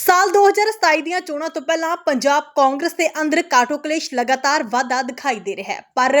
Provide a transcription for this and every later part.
ਸਾਲ 2027 ਦੀਆਂ ਚੋਣਾਂ ਤੋਂ ਪਹਿਲਾਂ ਪੰਜਾਬ ਕਾਂਗਰਸ ਦੇ ਅੰਦਰ ਕਾਟੋ ਕਲੇਸ਼ ਲਗਾਤਾਰ ਵਾਧਾ ਦਿਖਾਈ ਦੇ ਰਿਹਾ ਹੈ। ਪਰ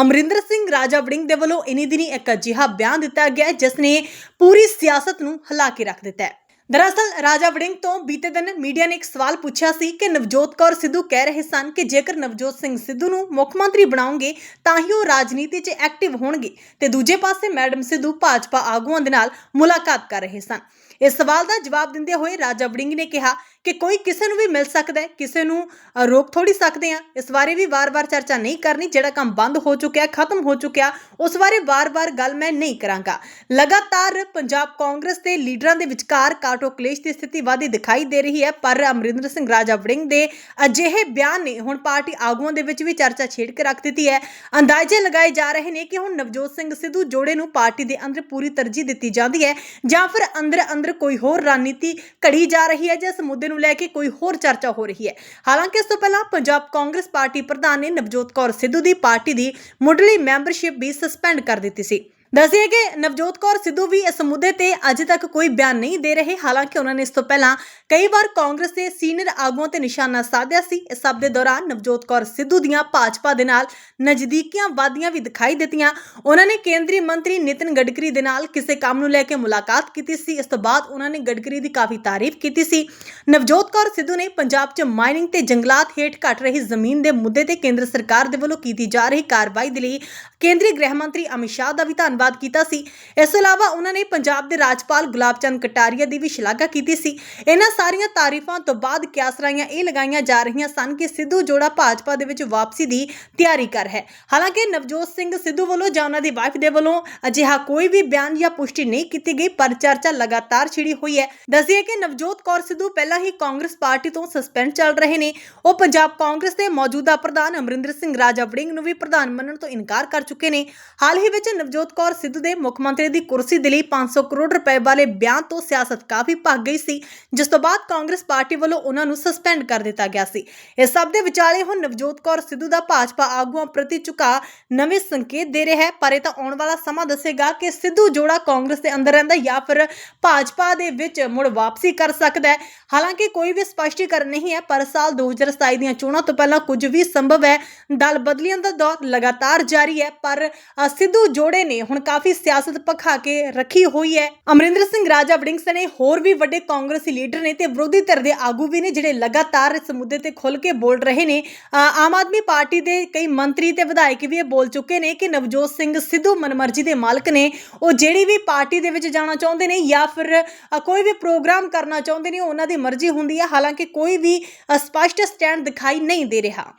ਅਮਰਿੰਦਰ ਸਿੰਘ ਰਾਜਾ ਵੜਿੰਗ ਦੇ ਵੱਲੋਂ ਇਨੀ ਦਿਨੀ ਇੱਕ ਅਜਿਹਾ ਬਿਆਨ ਦਿੱਤਾ ਗਿਆ ਹੈ, ਜਿਸ ਨੇ ਪੂਰੀ ਸਿਆਸਤ ਨੂੰ ਹਿਲਾ ਕੇ ਰੱਖ ਦਿੱਤਾ ਹੈ। ਦਰਅਸਲ, ਰਾਜਾ ਵੜਿੰਗ ਤੋਂ ਬੀਤੇ ਦਿਨ ਮੀਡੀਆ ਨੇ ਇੱਕ ਸਵਾਲ ਪੁੱਛਿਆ ਸੀ ਕਿ ਨਵਜੋਤ ਕੌਰ ਸਿੱਧੂ ਕਹਿ ਰਹੇ ਸਨ ਕਿ ਜੇਕਰ ਨਵਜੋਤ ਸਿੰਘ ਸਿੱਧੂ ਨੂੰ ਮੁੱਖ ਮੰਤਰੀ ਬਣਾਉਂਗੇ, ਤਾਂ ਹੀ ਉਹ ਰਾਜਨੀਤੀ 'ਚ ਐਕਟਿਵ ਹੋਣਗੇ ਤੇ ਦੂਜੇ ਪਾਸੇ ਮੈਡਮ ਸਿੱਧੂ ਭਾਜਪਾ ਆਗੂਆਂ ਦੇ ਨਾਲ ਮੁਲਾਕਾਤ ਕਰ ਰਹੇ ਸਨ। ਇਸ ਸਵਾਲ ਦਾ ਜਵਾਬ ਦਿੰਦੇ ਹੋਏ ਰਾਜਾ ਵੜਿੰਗ ਨੇ ਕਿਹਾ ਕਿ ਕੋਈ ਕਿਸੇ ਨੂੰ ਵੀ ਮਿਲ ਸਕਦਾ ਹੈ, ਕਿਸੇ ਨੂੰ ਰੋਕ ਥੋੜੀ ਸਕਦੇ ਆ ਇਸ ਬਾਰੇ ਵੀ ਵਾਰ-ਵਾਰ ਚਰਚਾ ਨਹੀਂ ਕਰਨੀ। ਜਿਹੜਾ ਕੰਮ ਬੰਦ ਹੋ ਚੁੱਕਿਆ, ਖਤਮ ਹੋ ਚੁੱਕਿਆ, ਉਸ ਬਾਰੇ ਵਾਰ-ਵਾਰ ਗੱਲ ਮੈਂ ਨਹੀਂ ਕਰਾਂਗਾ। ਲਗਾਤਾਰ ਪੰਜਾਬ ਕਾਂਗਰਸ ਦੇ ਲੀਡਰਾਂ ਦੇ ਵਿਚਕਾਰ ਕਾਟੋ ਕਲੇਸ਼ ਦੀ ਸਥਿਤੀ ਵਾਧੀ ਦਿਖਾਈ ਦੇ ਰਹੀ ਹੈ, ਪਰ ਅਮਰਿੰਦਰ ਸਿੰਘ ਰਾਜਾ ਵੜਿੰਗ ਦੇ ਅਜਿਹੇ ਬਿਆਨ ਨੇ ਹੁਣ ਪਾਰਟੀ ਆਗੂਆਂ ਦੇ ਵਿੱਚ ਵੀ ਚਰਚਾ ਛੇੜ ਕੇ ਰੱਖ ਦਿੱਤੀ ਹੈ। ਅੰਦਾਜ਼ੇ ਲਗਾਏ ਜਾ ਰਹੇ ਨੇ ਕਿ ਹੁਣ ਨਵਜੋਤ ਸਿੰਘ ਸਿੱਧੂ ਜੋੜੇ ਨੂੰ ਪਾਰਟੀ ਦੇ ਅੰਦਰ ਪੂਰੀ ਤਰਜੀਹ ਦਿੱਤੀ ਜਾਂਦੀ ਹੈ ਜਾਂ ਫਿਰ ਅੰਦਰ ਅੰਦਰ ਕੋਈ ਹੋਰ ਰਣਨੀਤੀ ਘੜੀ ਜਾ ਰਹੀ ਹੈ ਜਾਂ ਇਸ ਮੁੱਦੇ ਨੂੰ ਲੈ ਕੇ ਕੋਈ ਹੋਰ ਚਰਚਾ ਹੋ ਰਹੀ ਹੈ। ਹਾਲਾਂਕਿ ਇਸ ਤੋਂ ਪਹਿਲਾਂ ਪੰਜਾਬ ਕਾਂਗਰਸ ਪਾਰਟੀ ਪ੍ਰਧਾਨ ਨੇ ਨਵਜੋਤ ਕੌਰ ਸਿੱਧੂ ਦੀ ਪਾਰਟੀ ਦੀ ਮੁੱਢਲੀ ਮੈਂਬਰਸ਼ਿਪ ਵੀ ਸਸਪੈਂਡ ਕਰ ਦਿੱਤੀ ਸੀ। ਦੱਸਿਆ ਕਿ ਨਵਜੋਤ ਕੌਰ ਸਿੱਧੂ ਵੀ ਇਸ ਮੁੱਦੇ ਤੇ ਅਜੇ ਤੱਕ ਕੋਈ ਬਿਆਨ ਨਹੀਂ ਦੇ ਰਹੇ। ਹਾਲਾਂਕਿ ਉਹਨਾਂ ਨੇ ਇਸ ਤੋਂ ਪਹਿਲਾਂ ਕਈ ਵਾਰ ਕਾਂਗਰਸ ਦੇ ਸੀਨੀਅਰ ਆਗੂਆਂ ਤੇ ਨਿਸ਼ਾਨਾ ਸਾਧਿਆ ਸੀ। ਇਸ ਸਭ ਦੇ ਦੌਰਾਨ ਨਵਜੋਤ ਕੌਰ ਸਿੱਧੂ ਦੀਆਂ ਭਾਜਪਾ ਦੇ ਨਾਲ ਨਜ਼ਦੀਕੀਆਂ ਵਾਦੀਆਂ ਵੀ ਦਿਖਾਈ ਦਿੱਤੀਆਂ। ਉਹਨਾਂ ਨੇ ਕੇਂਦਰੀ ਮੰਤਰੀ ਨਿਤਿਨ ਗਡਕਰੀ ਦੇ ਨਾਲ ਕਿਸੇ ਕੰਮ ਨੂੰ ਲੈ ਕੇ ਮੁਲਾਕਾਤ ਕੀਤੀ ਸੀ। ਇਸ ਤੋਂ ਬਾਅਦ ਉਹਨਾਂ ਨੇ ਗਡਕਰੀ ਦੀ ਕਾਫੀ ਤਾਰੀਫ ਕੀਤੀ ਸੀ। ਨਵਜੋਤ ਕੌਰ ਸਿੱਧੂ ਨੇ ਪੰਜਾਬ 'ਚ ਮਾਈਨਿੰਗ ਤੇ ਜੰਗਲਾਤ ਹੇਠ ਘਟ ਰਹੀ ਜ਼ਮੀਨ ਦੇ ਮੁੱਦੇ ਤੇ ਕੇਂਦਰ ਸਰਕਾਰ ਦੇ ਵੱਲੋਂ ਕੀਤੀ ਜਾ ਰਹੀ ਕਾਰਵਾਈ ਦੇ ਲਈ ਕੇਂਦਰੀ ਗ੍ਰਹਿ ਮੰਤਰੀ ਅਮਿਤ ਸ਼ਾਹ ਦਾ ਵੀ ਧੰਨਵਾਦ ਕੀਤਾ ਸੀ। ਇਸ ਤੋਂ ਇਲਾਵਾ ਉਹਨਾਂ ਨੇ ਪੰਜਾਬ ਦੇ ਰਾਜਪਾਲ ਗੁਲਾਬ ਚੰਦ ਕਟਾਰੀਆ ਦੀ ਵੀ ਸ਼ਲਾਘਾ ਕੀਤੀ ਸੀ। ਇਹਨਾਂ ਸਾਰੀਆਂ ਤਾਰੀਫਾਂ ਤੋਂ ਬਾਅਦ ਕਿਆਸਰਾਈਆਂ ਇਹ ਲਗਾਈਆਂ ਜਾ ਰਹੀਆਂ ਸਨ ਕਿ ਸਿੱਧੂ ਜੋੜਾ ਭਾਜਪਾ ਦੇ ਵਿੱਚ ਵਾਪਸੀ ਦੀ ਤਿਆਰੀ ਕਰ ਹੈ। ਹਾਲਾਂਕਿ ਨਵਜੋਤ ਸਿੰਘ ਸਿੱਧੂ ਵੱਲੋਂ ਜਾਂ ਉਹਨਾਂ ਦੀ ਵਾਈਫ ਦੇ ਵੱਲੋਂ ਅਜਿਹਾ ਕੋਈ ਵੀ ਬਿਆਨ ਜਾਂ ਪੁਸ਼ਟੀ ਨਹੀਂ ਕੀਤੀ ਗਈ, ਪਰ ਚਰਚਾ ਲਗਾਤਾਰ ਛਿੜੀ ਹੋਈ ਹੈ। ਦੱਸਿਏ ਕਿ ਨਵਜੋਤ ਕੌਰ ਸਿੱਧੂ ਪਹਿਲਾਂ ਹੀ ਕਾਂਗਰਸ ਪਾਰਟੀ ਤੋਂ ਸਸਪੈਂਡ ਚੱਲ ਰਹੇ ਨੇ। ਉਹ ਪੰਜਾਬ ਕਾਂਗਰਸ ਦੇ ਮੌਜੂਦਾ ਪ੍ਰਧਾਨ ਅਮਰਿੰਦਰ ਸਿੰਘ ਰਾਜਾ ਵੜਿੰਗ ਨੂੰ ਵੀ ਪ੍ਰਧਾਨ ਮੰਨਣ ਤੋਂ ਇਨਕਾਰ ਕਰ ਚੁੱਕੇ ਨੇ। ਹਾਲ ਹੀ ਵਿੱਚ ਨਵਜੋਤ ਕੌਰ ਸਿੱਧੂ ਦੇ ਮੁੱਖ ਮੰਤਰੀ ਦੀ ਕੁਰਸੀ ਦੇ ਲਈ 500 ਕਰੋੜ ਰੁਪਏ ਵਾਲੇ ਬਿਆਨ ਤੋਂ ਸਿਆਸਤ ਕਾਫੀ ਭੱਗ ਗਈ ਸੀ, ਜਿਸ ਤੋਂ ਬਾਅਦ ਕਾਂਗਰਸ ਪਾਰਟੀ ਵੱਲੋਂ ਉਹਨਾਂ ਨੂੰ ਸਸਪੈਂਡ ਕਰ ਦਿੱਤਾ ਗਿਆ ਸੀ। ਇਸ ਸਭ ਦੇ ਵਿਚਾਲੇ ਹੁਣ ਨਵਜੋਤ ਕੌਰ ਸਿੱਧੂ ਦਾ ਭਾਜਪਾ ਆਗੂਆਂ ਪ੍ਰਤੀ ਝੁਕਾ ਨਵੇਂ ਸੰਕੇਤ ਦੇ ਰਿਹਾ ਹੈ, ਪਰ ਇਹ ਤਾਂ ਆਉਣ ਵਾਲਾ ਸਮਾਂ ਦੱਸੇਗਾ ਕਿ ਸਿੱਧੂ ਜੋੜਾ ਕਾਂਗਰਸ ਦੇ ਅੰਦਰ ਰਹਿੰਦਾ ਜਾਂ ਫਿਰ ਭਾਜਪਾ ਦੇ ਵਿੱਚ ਮੁੜ ਵਾਪਸੀ ਕਰ ਸਕਦਾ ਹੈ। ਹਾਲਾਂਕਿ ਕੋਈ ਵੀ ਸਪਸ਼ਟੀਕਰਨ ਨਹੀਂ ਹੈ, ਪਰ ਸਾਲ 2027 ਦੀਆਂ ਚੋਣਾਂ ਤੋਂ ਪਹਿਲਾਂ ਕੁਝ ਵੀ ਸੰਭਵ ਹੈ। ਦਲ ਬਦਲੀਆਂ ਦਾ ਦੌਰ ਲਗਾਤਾਰ ਜਾਰੀ ਹੈ, ਪਰ ਸਿੱਧੂ ਜੋੜੇ ਨੇ ਹੁਣ ਕਾਫੀ ਸਿਆਸਤ ਪਖਾ ਕੇ ਰੱਖੀ ਹੋਈ ਹੈ। ਅਮਰਿੰਦਰ ਸਿੰਘ ਰਾਜਾ ਵੜਿੰਗ ਸਣੇ ਹੋਰ ਵੀ ਵੱਡੇ ਕਾਂਗਰਸੀ ਲੀਡਰ ਨੇ ਤੇ ਵਿਰੋਧੀ ਧਿਰ ਦੇ ਆਗੂ ਵੀ ਨੇ ਜਿਹੜੇ ਲਗਾਤਾਰ ਇਸ ਮੁੱਦੇ ਤੇ ਖੁੱਲ ਕੇ ਬੋਲ ਰਹੇ ਨੇ। ਆਮ ਆਦਮੀ ਪਾਰਟੀ ਦੇ ਕਈ ਮੰਤਰੀ ਤੇ ਵਿਧਾਇਕ ਵੀ ਇਹ ਬੋਲ ਚੁੱਕੇ ਨੇ ਕਿ ਨਵਜੋਤ ਸਿੰਘ ਸਿੱਧੂ ਮਨਮਰਜ਼ੀ ਦੇ ਮਾਲਕ ਨੇ। ਉਹ ਜਿਹੜੀ ਵੀ ਪਾਰਟੀ ਦੇ ਵਿੱਚ ਜਾਣਾ ਚਾਹੁੰਦੇ ਨੇ ਜਾਂ ਫਿਰ ਕੋਈ ਵੀ ਪ੍ਰੋਗਰਾਮ ਕਰਨਾ ਚਾਹੁੰਦੇ ਨੇ ਉਹਨਾਂ ਦੀ ਮਰਜ਼ੀ ਹੁੰਦੀ ਹੈ। ਹਾਲਾਂਕਿ ਕੋਈ ਵੀ ਅ, ਸਪਸ਼ਟ ਸਟੈਂਡ ਦਿਖਾਈ ਨਹੀਂ ਦੇ ਰਿਹਾ।